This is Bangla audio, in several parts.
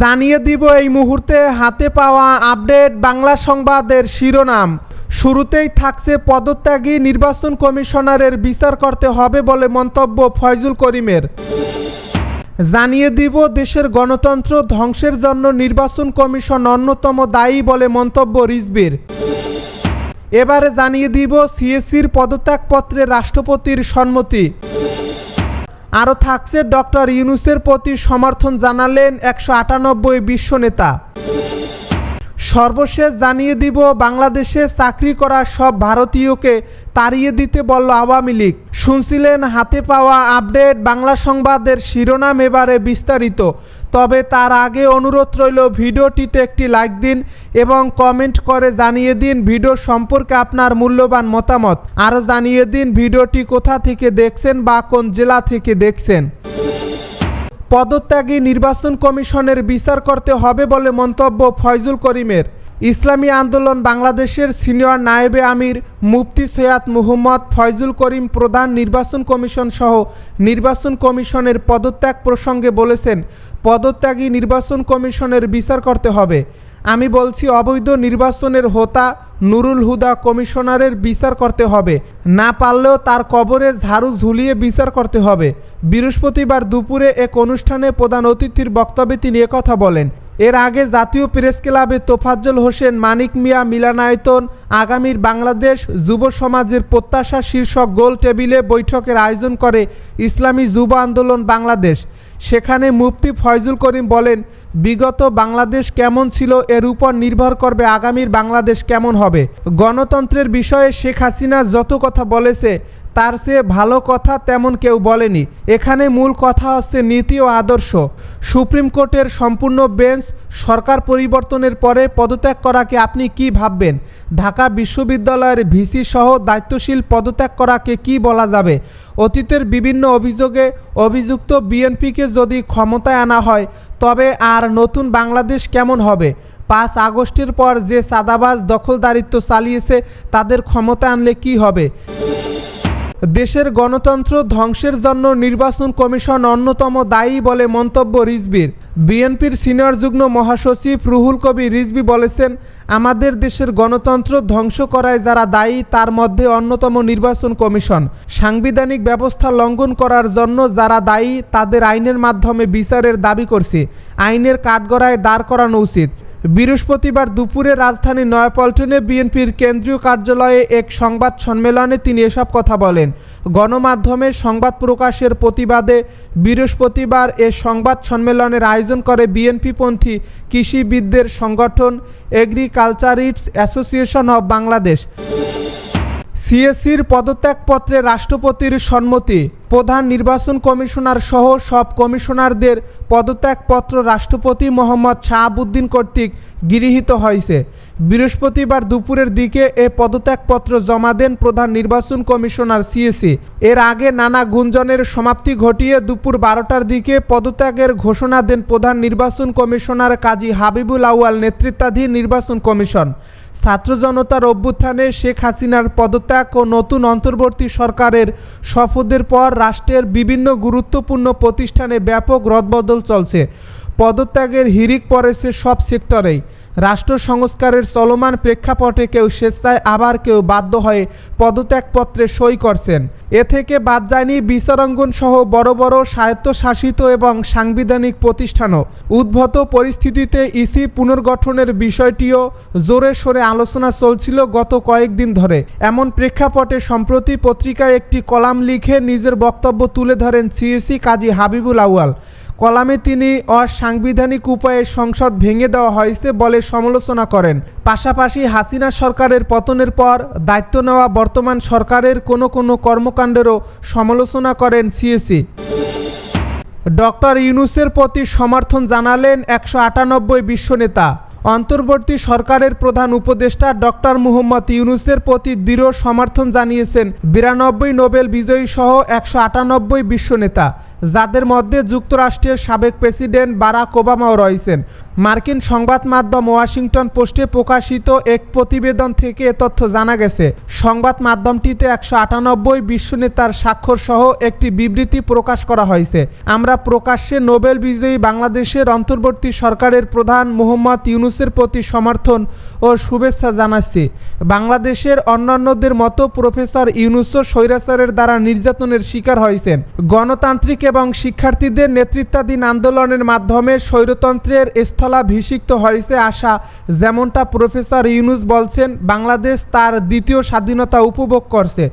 জানিয়ে দিব এই মুহূর্তে হাতে পাওয়া আপডেট বাংলা সংবাদের শিরোনাম। শুরুতেই থাকছে পদত্যাগী নির্বাচন কমিশনারের বিচার করতে হবে বলে মন্তব্য ফয়জুল করিমের। জানিয়ে দিব দেশের গণতন্ত্র ধ্বংসের জন্য নির্বাচন কমিশন অন্যতম দায়ী বলে মন্তব্য রিজবির। এবারে জানিয়ে দিব সিএসির পদত্যাগপত্রে রাষ্ট্রপতির সম্মতি। আরও থাকছে ডক্টর ইউনুসের প্রতি সমর্থন জানালেন একশো আটানব্বই বিশ্ব নেতা। সর্বশেষ জানিয়ে দিব, বাংলাদেশে চাকরি করা সব ভারতীয়কে তাড়িয়ে দিতে বলল আওয়ামী লীগ। শুনছিলেন হাতে পাওয়া আপডেট, বাংলা সংবাদের শিরোনাম এবারে বিস্তারিত। তবে তার আগে অনুরোধ রইল, ভিডিওটিতে একটি লাইক দিন এবং কমেন্ট করে জানিয়ে দিন ভিডিও সম্পর্কে আপনার মূল্যবান মতামত। আরও জানিয়ে দিন ভিডিওটি কোথা থেকে দেখছেন বা কোন জেলা থেকে দেখছেন। পদত্যাগী নির্বাচন কমিশনের বিচার করতে হবে বলে মন্তব্য ফয়জুল করিমের। ইসলামী আন্দোলন বাংলাদেশের সিনিয়র নায়েবে আমির মুফতি সৈয়াদ মুহম্মদ ফয়জুল করিম প্রধান নির্বাচন কমিশন সহ নির্বাচন কমিশনের পদত্যাগ প্রসঙ্গে বলেছেন, পদত্যাগী নির্বাচন কমিশনের বিচার করতে হবে। আমি বলছি অবৈধ নির্বাচনের হোতা নুরুল হুদা কমিশনারের বিচার করতে হবে। না পারলেও তার কবরে ঝাড়ু ঝুলিয়ে বিচার করতে হবে। বৃহস্পতিবার দুপুরে এক অনুষ্ঠানে প্রধান অতিথির বক্তব্যে তিনি একথা বলেন। এর আগে জাতীয় প্রেস ক্লাবে তোফাজ্জল হোসেন, মানিক মিয়া, মিলানায়তন, আগামীর বাংলাদেশ যুব সমাজের প্রত্যাশা শীর্ষক গোল টেবিলে বৈঠকের আয়োজন করে ইসলামী যুব আন্দোলন বাংলাদেশ। সেখানে মুফতি ফয়জুল করিম বলেন, বিগত বাংলাদেশ কেমন ছিল এর উপর নির্ভর করবে আগামীর বাংলাদেশ কেমন হবে। গণতন্ত্রের বিষয়ে শেখ হাসিনা যত কথা বলেছে, তার চেয়ে ভালো কথা তেমন কেউ বলেনি। এখানে মূল কথা হচ্ছে নীতি ও আদর্শ। সুপ্রিম কোর্টের সম্পূর্ণ বেঞ্চ সরকার পরিবর্তনের পরে পদত্যাগ করাকে আপনি কি ভাববেন? ঢাকা বিশ্ববিদ্যালয়ের ভিসি সহ দায়িত্বশীল পদত্যাগ করাকে কি বলা যাবে? অতীতের বিভিন্ন অভিযোগে অভিযুক্ত বিএনপিকে যদি ক্ষমতায় আনা হয়, তবে আর নতুন বাংলাদেশ কেমন হবে? পাঁচ আগস্টের পর যে সাদাবাজ দখলদারিত্ব চালিয়েছে, তাদের ক্ষমতা আনলে কি হবে? দেশের গণতন্ত্র ধ্বংসের জন্য নির্বাচন কমিশন অন্যতম দায়ী বলে মন্তব্য রিজবির। বিএনপির সিনিয়র যুগ্ম মহাসচিব রুহুল কবি রিজবি বলেছেন, আমাদের দেশের গণতন্ত্র ধ্বংস করায় যারা দায়ী, তার মধ্যে অন্যতম নির্বাচন কমিশন। সাংবিধানিক ব্যবস্থা লঙ্ঘন করার জন্য যারা দায়ী, তাদের আইনের মাধ্যমে বিচারের দাবি করছে। আইনের কাঠগড়ায় দাঁড় করানো উচিত। বৃহস্পতিবার দুপুরে রাজধানী নয়াপল্টনে বিএনপির কেন্দ্রীয় কার্যালয়ে এক সংবাদ সম্মেলনে তিনি এসব কথা বলেন। গণমাধ্যমে সংবাদ প্রকাশের প্রতিবাদে বৃহস্পতিবার এ সংবাদ সম্মেলনের আয়োজন করে বিএনপিপন্থী কৃষিবিদদের সংগঠন এগ্রিকালচারিস্ট অ্যাসোসিয়েশন অব বাংলাদেশ সিএসির পদত্যাগপত্রে রাষ্ট্রপতির সম্মতি। প্রধান নির্বাচন কমিশনার সহ সব কমিশনারদের পদত্যাগপত্র রাষ্ট্রপতি মোহাম্মদ শাহাবুদ্দিন কর্তৃক গৃহীত হয়েছে। বৃহস্পতিবার দুপুরের দিকে এ পদত্যাগপত্র জমা দেন প্রধান নির্বাচন কমিশনার সিএসি এর আগে নানা গুঞ্জনের সমাপ্তি ঘটিয়ে দুপুর বারোটার দিকে পদত্যাগের ঘোষণা দেন প্রধান নির্বাচন কমিশনার কাজী হাবিবুল আউয়াল নেতৃত্বাধীন নির্বাচন কমিশন। ছাত্র জনতার অভ্যুত্থানে শেখ হাসিনার পদত্যাগ ও নতুন অন্তর্বর্তী সরকারের শপথের পর রাষ্ট্রের বিভিন্ন গুরুত্বপূর্ণ প্রতিষ্ঠানে ব্যাপক রদবদল চলছে। পদত্যাগের হিরিক পড়েছে সব সেক্টরেই। রাষ্ট্র সংস্কারের চলমান প্রেক্ষাপটে কেউ স্বেচ্ছায় আবার কেউ বাধ্য হয়ে পদত্যাগপত্রে সই করছেন। এ থেকে বাদ যায়নি বিচারাঙ্গন সহ বড় বড় স্বায়ত্তশাসিত এবং সাংবিধানিক প্রতিষ্ঠানও। উদ্ভূত পরিস্থিতিতে ইসি পুনর্গঠনের বিষয়টিও জোরে সোরে আলোচনা চলছিল গত কয়েকদিন ধরে। এমন প্রেক্ষাপটে সম্প্রতি পত্রিকায় একটি কলাম লিখে নিজের বক্তব্য তুলে ধরেন সিএসি কাজী হাবিবুল আউয়াল। কলামে তিনি অসাংবিধানিক উপায়ে সংসদ ভেঙে দেওয়া হয়েছে বলে সমালোচনা করেন। পাশাপাশি হাসিনা সরকারের পতনের পর দায়িত্ব নেওয়া বর্তমান সরকারের কোনো কোনো কর্মকাণ্ডেরও সমালোচনা করেন সিএসি। ডক্টর ইউনুসের প্রতি সমর্থন জানালেন একশো আটানব্বই বিশ্বনেতা। অন্তর্বর্তী সরকারের প্রধান উপদেষ্টা ডক্টর মুহম্মদ ইউনুসের প্রতি দৃঢ় সমর্থন জানিয়েছেন বিরানব্বই নোবেল বিজয়ী সহ একশো আটানব্বই বিশ্ব নেতা যাদের মধ্যে যুক্তরাষ্ট্রের সাবেক প্রেসিডেন্ট বারাক ওবামাও রয়েছেন। মার্কিন সংবাদ মাধ্যম ওয়াশিংটন পোস্টে প্রকাশিত এক প্রতিবেদন থেকে এ তথ্য জানা গেছে। সংবাদ মাধ্যমটিতে একশো আটানব্বই বিশ্বনেতার স্বাক্ষর সহ একটি বিবৃতি প্রকাশ করা হয়েছে। আমরা প্রকাশ্যে নোবেল বিজয়ী বাংলাদেশের অন্তর্বর্তী সরকারের প্রধান মোহাম্মদ ইউনুসের প্রতি সমর্থন ও শুভেচ্ছা জানাচ্ছি। বাংলাদেশের অন্যান্যদের মতো প্রফেসর ইউনুসও স্বৈরাচারের দ্বারা নির্যাতনের শিকার হয়েছেন। গণতান্ত্রিক এবং শিক্ষার্থীদের নেতৃত্বাধীন আন্দোলনের মাধ্যমে স্বৈরতন্ত্রের স্থলাভিষিক্ত হয়েছে আশা। যেমনটা প্রফেসর ইউনুস বলছেন, বাংলাদেশ তার দ্বিতীয় স্বাধীনতা উপভোগ করছে।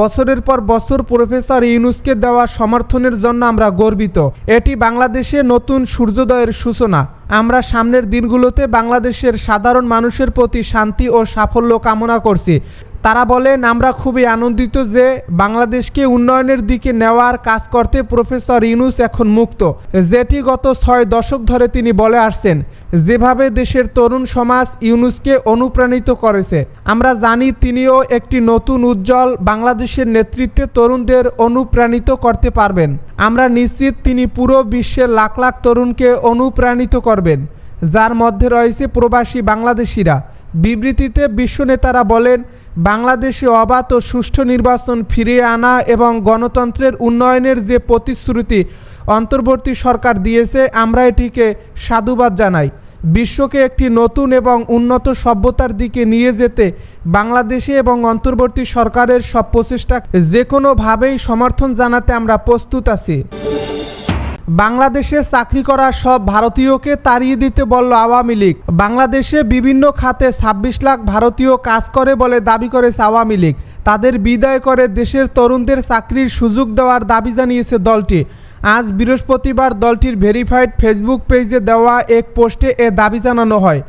বছরের পর বছর প্রফেসর ইউনুসকে দেওয়া সমর্থনের জন্য আমরা গর্বিত। এটি বাংলাদেশে নতুন সূর্যোদয়ের সূচনা। আমরা সামনের দিনগুলোতে বাংলাদেশের সাধারণ মানুষের প্রতি শান্তি ও সাফল্য কামনা করছি। তারা বলেন, আমরা খুবই আনন্দিত যে বাংলাদেশকে উন্নয়নের দিকে নেওয়ার কাজ করতে প্রফেসর ইউনুস এখন মুক্ত। যেটি গত ছয় দশক ধরে তিনি বলে আসছেন, যেভাবে দেশের তরুণ সমাজ ইউনুসকে অনুপ্রাণিত করেছে, আমরা জানি তিনিও একটি নতুন উজ্জ্বল বাংলাদেশের নেতৃত্বে তরুণদের অনুপ্রাণিত করতে পারবেন। আমরা নিশ্চিত তিনি পুরো বিশ্বের লাখ লাখ তরুণকে অনুপ্রাণিত করবেন, যার মধ্যে রয়েছে প্রবাসী বাংলাদেশিরা। বিবৃতিতে বিশ্ব নেতারা বলেন, বাংলাদেশে অবাধ ও সুষ্ঠু নির্বাচন ফিরিয়ে আনা এবং গণতন্ত্রের উন্নয়নের যে প্রতিশ্রুতি অন্তর্বর্তী সরকার দিয়েছে, আমরা এটিকে সাধুবাদ জানাই। বিশ্বকে একটি নতুন এবং উন্নত সভ্যতার দিকে নিয়ে যেতে বাংলাদেশে এবং অন্তর্বর্তী সরকারের সব প্রচেষ্টা যে কোনোভাবেই সমর্থন জানাতে আমরা প্রস্তুত আছি। বাংলাদেশে চাকরি করা সব ভারতীয়কে তাড়িয়ে দিতে বলল আওয়ামী লীগ। বাংলাদেশে বিভিন্ন খাতে ছাব্বিশ লাখ ভারতীয় কাজ করে বলে দাবি করেছে আওয়ামী লীগ। তাদের বিদায় করে দেশের তরুণদের চাকরির সুযোগ দেওয়ার দাবি জানিয়েছে দলটি। আজ বৃহস্পতিবার দলটির ভেরিফাইড ফেসবুক পেজে দেওয়া এক পোস্টে এ দাবি জানানো হয়।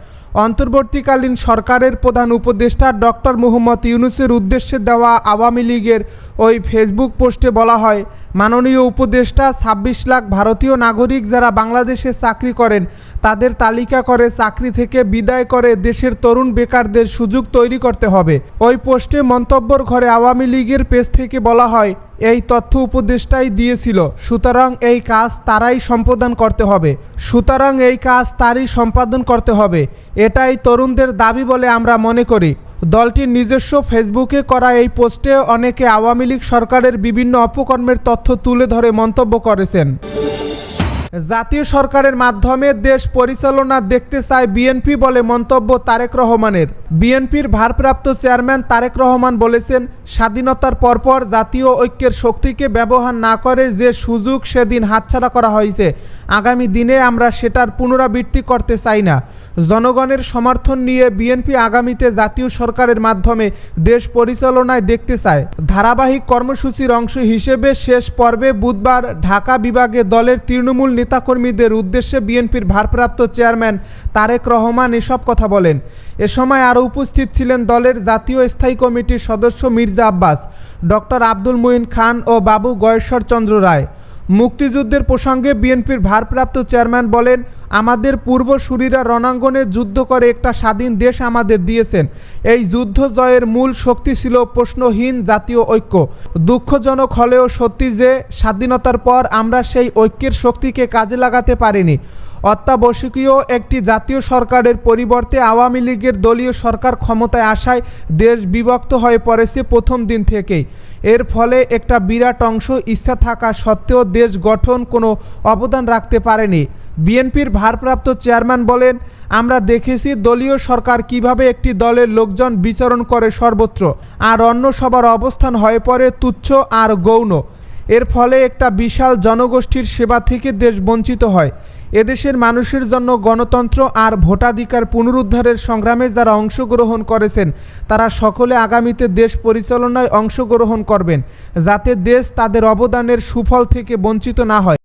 অন্তর্বর্তীকালীন সরকারের প্রধান উপদেষ্টা ডক্টর মোহাম্মদ ইউনুসের উদ্দেশ্যে দেওয়া আওয়ামী লীগের ওই ফেসবুক পোস্টে বলা হয়, মাননীয় উপদেষ্টা ছাব্বিশ লাখ ভারতীয় নাগরিক যারা বাংলাদেশে চাকরি করেন, তাদের তালিকা করে চাকরি থেকে বিদায় করে দেশের তরুণ বেকারদের সুযোগ তৈরি করতে হবে। ওই পোস্টে মন্তব্যর ঘরে আওয়ামী লীগের পেজ থেকে বলা হয় এই তথ্য উপদেষ্টাই দিয়েছিল, সুতরাং এই কাজ তারাই সম্পাদন করতে হবে। সুতরাং এই কাজ তারই সম্পাদন করতে হবে। এটাই তরুণদের দাবি বলে আমরা মনে করি। দলটির নিজস্ব ফেসবুকে করা এই পোস্টে অনেকে আওয়ামী লীগ সরকারের বিভিন্ন অপকর্মের তথ্য তুলে ধরে মন্তব্য করেছেন। জাতীয় সরকারের মাধ্যমে দেশ পরিচালনা দেখতে চায় বিএনপি বলে মন্তব্য তারেক রহমানের। বিএনপির ভারপ্রাপ্ত চেয়ারম্যান তারেক রহমান বলেছেন, স্বাধীনতার পরপর জাতীয় ঐক্যের শক্তিকে ব্যবহার না করে যে সুযোগ সেদিন হাতছাড়া করা হয়েছে। আগামী দিনে আমরা সেটার পুনরাবৃত্তি করতে চাই না। জনগণের সমর্থন নিয়ে বিএনপি আগামীতে জাতীয় সরকারের মাধ্যমে দেশ পরিচালনায় দেখতে চায়। ধারাবাহিক কর্মসূচির অংশ হিসেবে শেষ পর্বে বুধবার ঢাকা বিভাগে দলের তৃণমূল নেতাকর্মীদের উদ্দেশ্যে বিএনপির ভারপ্রাপ্ত চেয়ারম্যান তারেক রহমান এসব কথা বলেন। এ সময় আরও উপস্থিত ছিলেন দলের জাতীয় স্থায়ী কমিটির সদস্য মির্জা আব্বাস, ডক্টর আব্দুল মুইন খান ও বাবু গয়েশ্বর চন্দ্র রায়। মুক্তিযুদ্ধের প্রসঙ্গে বিএনপির ভারপ্রাপ্ত চেয়ারম্যান বলেন, আমাদের পূর্বসূরীরা রণাঙ্গনে যুদ্ধ করে একটা স্বাধীন দেশ আমাদের দিয়েছেন। এই যুদ্ধ জয়ের মূল শক্তি ছিল প্রশ্নহীন জাতীয় ঐক্য। দুঃখজনক হলেও সত্যি যে স্বাধীনতার পর আমরা সেই ঐক্যের শক্তিকে কাজে লাগাতে পারিনি। অত্যাবশ্যকীয় একটি জাতীয় সরকারের পরিবর্তে আওয়ামী লীগের দলীয় সরকার ক্ষমতায় আসায় দেশ বিভক্ত হয়ে পড়েছে প্রথম দিন থেকেই। এর ফলে একটা বিরাট অংশ ইচ্ছা থাকা সত্ত্বেও দেশ গঠন কোনো অবদান রাখতে পারেনি। বিএনপির ভারপ্রাপ্ত চেয়ারম্যান বলেন, আমরা দেখেছি দলীয় সরকার কীভাবে একটি দলের লোকজন বিচরণ করে সর্বত্র, আর অন্য সবার অবস্থান হয়ে পড়ে তুচ্ছ আর গৌণ। এর ফলে একটা বিশাল জনগোষ্ঠীর সেবা থেকে দেশ বঞ্চিত হয়। এদেশের মানুষের জন্য গণতন্ত্র আর ভোটাধিকার পুনরুদ্ধারের সংগ্রামে যারা অংশগ্রহণ করেছেন, তারা সকলে আগামীতে দেশ পরিচালনায় অংশগ্রহণ করবেন, যাতে দেশ তাদের অবদানের সুফল থেকে বঞ্চিত না হয়।